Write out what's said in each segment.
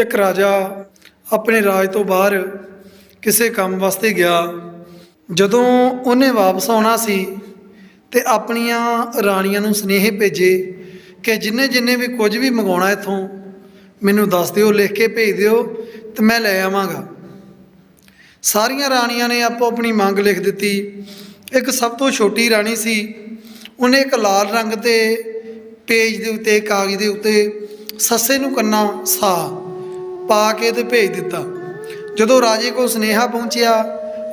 ਇੱਕ ਰਾਜਾ ਆਪਣੇ ਰਾਜ ਤੋਂ ਬਾਹਰ ਕਿਸੇ ਕੰਮ ਵਾਸਤੇ ਗਿਆ। ਜਦੋਂ ਉਹਨੇ ਵਾਪਸ ਆਉਣਾ ਸੀ ਤੇ ਆਪਣੀਆਂ ਰਾਣੀਆਂ ਨੂੰ ਸੁਨੇਹੇ ਭੇਜੇ ਕਿ ਜਿੰਨੇ ਜਿੰਨੇ ਵੀ ਕੁਝ ਵੀ ਮੰਗਾਉਣਾ ਇੱਥੋਂ, ਮੈਨੂੰ ਦੱਸ ਦਿਓ, ਲਿਖ ਕੇ ਭੇਜ ਦਿਓ ਤੇ ਮੈਂ ਲੈ ਆਵਾਂਗਾ। ਸਾਰੀਆਂ ਰਾਣੀਆਂ ਨੇ ਆਪੋ ਆਪਣੀ ਮੰਗ ਲਿਖ ਦਿੱਤੀ। ਇੱਕ ਸਭ ਤੋਂ ਛੋਟੀ ਰਾਣੀ ਸੀ। ਉਹਨੇ ਇੱਕ ਲਾਲ ਰੰਗ 'ਤੇ ਪੇਜ ਦੇ ਉੱਤੇ, ਕਾਗਜ਼ ਦੇ ਉੱਤੇ ਸੱਸੇ ਨੂੰ ਕੰਨਾ ਸਾ ਪਾ ਕੇ ਤੇ ਭੇਜ ਦਿੱਤਾ। ਜਦੋਂ ਰਾਜੇ ਕੋਲ ਸੁਨੇਹਾ ਪਹੁੰਚਿਆ,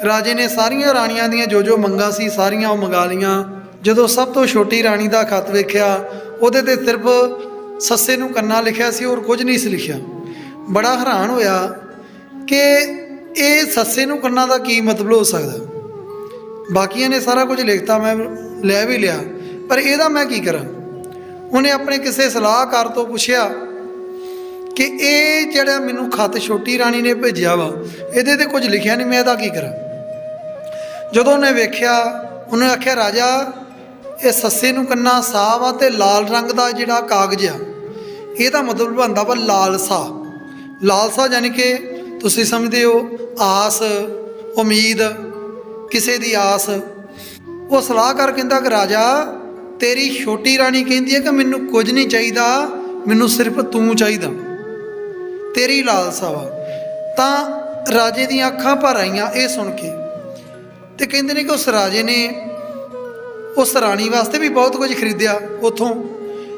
ਰਾਜੇ ਨੇ ਸਾਰੀਆਂ ਰਾਣੀਆਂ ਦੀਆਂ ਜੋ ਜੋ ਮੰਗਾਂ ਸੀ, ਸਾਰੀਆਂ ਉਹ ਮੰਗਾ ਲੀਆਂ ਜਦੋਂ ਸਭ ਤੋਂ ਛੋਟੀ ਰਾਣੀ ਦਾ ਖਤ ਵੇਖਿਆ, ਉਹਦੇ ਤੇ ਸਿਰਫ ਸੱਸੇ ਨੂੰ ਕੰਨਾ ਲਿਖਿਆ ਸੀ, ਹੋਰ ਕੁਝ ਨਹੀਂ ਸੀ ਲਿਖਿਆ। ਬੜਾ ਹੈਰਾਨ ਹੋਇਆ ਕਿ ਇਹ ਸੱਸੇ ਨੂੰ ਕੰਨਾ ਦਾ ਕੀ ਮਤਲਬ ਹੋ ਸਕਦਾ। ਬਾਕੀਆਂ ਨੇ ਸਾਰਾ ਕੁਝ ਲਿਖਤਾ, ਮੈਂ ਲੈ ਵੀ ਲਿਆ, ਪਰ ਇਹਦਾ ਮੈਂ ਕੀ ਕਰਾਂ? ਉਹਨੇ ਆਪਣੇ ਕਿਸੇ ਸਲਾਹਕਾਰ ਤੋਂ ਪੁੱਛਿਆ ਕਿ ਇਹ ਜਿਹੜਾ ਮੈਨੂੰ ਖਤ ਛੋਟੀ ਰਾਣੀ ਨੇ ਭੇਜਿਆ ਵਾ, ਇਹਦੇ ਤੇ ਕੁਝ ਲਿਖਿਆ ਨਹੀਂ ਮੈਂ ਇਹਦਾ ਕੀ ਕਰਾਂ? ਜਦੋਂ ਉਹਨੇ ਵੇਖਿਆ, ਉਹਨੇ ਆਖਿਆ, ਰਾਜਾ, ਇਹ ਸੱਸੇ ਨੂੰ ਕੰਨਾ ਸਾਹ ਆ ਤੇ ਲਾਲ ਰੰਗ ਦਾ ਜਿਹੜਾ ਕਾਗਜ਼ ਆ, ਇਹਦਾ ਮਤਲਬ ਬਣਦਾ ਵਾ ਲਾਲਸਾ। ਲਾਲਸਾ ਯਾਨੀ ਕਿ ਤੁਸੀਂ ਸਮਝਦੇ ਹੋ, ਆਸ, ਉਮੀਦ, ਕਿਸੇ ਦੀ ਆਸ। ਉਹ ਸਲਾਹਕਾਰ ਕਹਿੰਦਾ ਕਿ, ਰਾਜਾ, ਤੇਰੀ ਛੋਟੀ ਰਾਣੀ ਕਹਿੰਦੀ ਹੈ ਕਿ ਮੈਨੂੰ ਕੁਝ ਨਹੀਂ ਚਾਹੀਦਾ, ਮੈਨੂੰ ਸਿਰਫ ਤੂੰ ਚਾਹੀਦਾ। ਤੇਰੀ ਲਾਲਸਾ ਵਾ। ਤਾਂ ਰਾਜੇ ਦੀਆਂ ਅੱਖਾਂ ਭਰ ਆਈਆਂ ਇਹ ਸੁਣ ਕੇ। ਤੇ ਕਹਿੰਦੇ ਨੇ ਕਿ ਉਸ ਰਾਜੇ ਨੇ ਉਸ ਰਾਣੀ ਵਾਸਤੇ ਵੀ ਬਹੁਤ ਕੁਝ ਖਰੀਦਿਆ ਉਥੋਂ।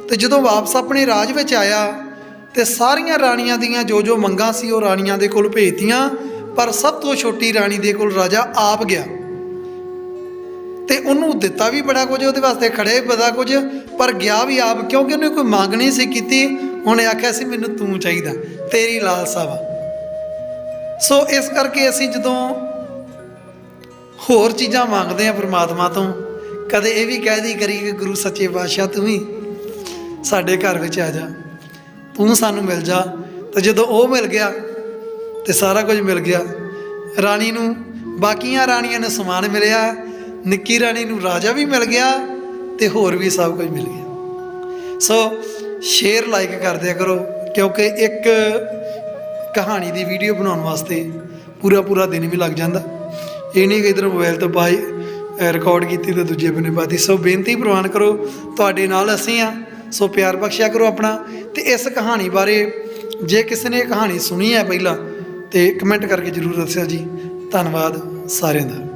ਤੇ ਜਦੋਂ ਵਾਪਸ ਆਪਣੇ ਰਾਜ ਵਿੱਚ ਆਇਆ, ਤੇ ਸਾਰੀਆਂ ਰਾਣੀਆਂ ਦੀਆਂ ਜੋ ਜੋ ਮੰਗਾਂ ਸੀ ਉਹ ਰਾਣੀਆਂ ਦੇ ਕੋਲ ਭੇਜਤੀਆਂ, ਪਰ ਸਭ ਤੋਂ ਛੋਟੀ ਰਾਣੀ ਦੇ ਕੋਲ ਰਾਜਾ ਆਪ ਗਿਆ। ਤੇ ਉਹਨੂੰ ਦਿੱਤਾ ਵੀ ਬੜਾ ਕੁਝ, ਉਹਦੇ ਵਾਸਤੇ ਖੜੇ ਵੀ ਬੜਾ ਕੁਝ, ਪਰ ਗਿਆ ਵੀ ਆਪ, ਕਿਉਂਕਿ ਉਹਨੇ ਕੋਈ ਮੰਗ ਨਹੀਂ ਸੀ ਕੀਤੀ। ਉਹਨੇ ਆਖਿਆ ਸੀ, ਮੈਨੂੰ ਤੂੰ ਚਾਹੀਦਾ, ਤੇਰੀ ਲਾਲਸਾ ਵਾ। ਸੋ ਇਸ ਕਰਕੇ ਅਸੀਂ ਜਦੋਂ ਹੋਰ ਚੀਜ਼ਾਂ ਮੰਗਦੇ ਆ ਪ੍ਰਮਾਤਮਾ ਤੋਂ, ਕਦੇ ਇਹ ਵੀ ਕਹਿ ਦੀ ਕਰੀ ਕਿ ਗੁਰੂ ਸੱਚੇ ਪਾਤਸ਼ਾਹ ਤੂੰ ਹੀ ਸਾਡੇ ਘਰ ਵਿੱਚ ਆ ਜਾ, ਤੂੰ ਸਾਨੂੰ ਮਿਲ ਜਾ। ਤੇ ਜਦੋਂ ਉਹ ਮਿਲ ਗਿਆ ਤੇ ਸਾਰਾ ਕੁਝ ਮਿਲ ਗਿਆ। ਰਾਣੀ ਨੂੰ ਬਾਕੀਆਂ ਰਾਣੀਆਂ ਨੂੰ ਸਮਾਨ ਮਿਲਿਆ, ਨਿੱਕੀ ਰਾਣੀ ਨੂੰ ਰਾਜਾ ਵੀ ਮਿਲ ਗਿਆ ਤੇ ਹੋਰ ਵੀ ਸਭ ਕੁਝ ਮਿਲ ਗਿਆ। ਸੋ ਸ਼ੇਅਰ ਲਾਈਕ ਕਰ ਦਿਆ ਕਰੋ, ਕਿਉਂਕਿ ਇੱਕ ਕਹਾਣੀ ਦੀ ਵੀਡੀਓ ਬਣਾਉਣ ਵਾਸਤੇ ਪੂਰਾ ਪੂਰਾ ਦਿਨ ਵੀ ਲੱਗ ਜਾਂਦਾ। ਇਹ ਨਹੀਂ ਕਿ ਇਧਰ ਮੋਬਾਈਲ ਤੋਂ ਪਾਈ ਰਿਕਾਰਡ ਕੀਤੀ ਤੇ ਦੂਜੇ ਬੰਨੇ ਪਾਤੀ ਸੋ ਬੇਨਤੀ ਪ੍ਰਵਾਨ ਕਰੋ, ਤੁਹਾਡੇ ਨਾਲ ਅਸੀਂ ਆ, ਸੋ ਪਿਆਰ ਬਖਸ਼ਿਆ ਕਰੋ ਆਪਣਾ। ਤੇ ਇਸ ਕਹਾਣੀ ਬਾਰੇ ਜੇ ਕਿਸੇ ਨੇ ਇਹ ਕਹਾਣੀ ਸੁਣੀ ਹੈ ਪਹਿਲਾਂ, ਤੇ ਕਮੈਂਟ ਕਰਕੇ ਜਰੂਰ ਦੱਸਿਆ ਜੀ। ਧੰਨਵਾਦ ਸਾਰਿਆਂ ਦਾ।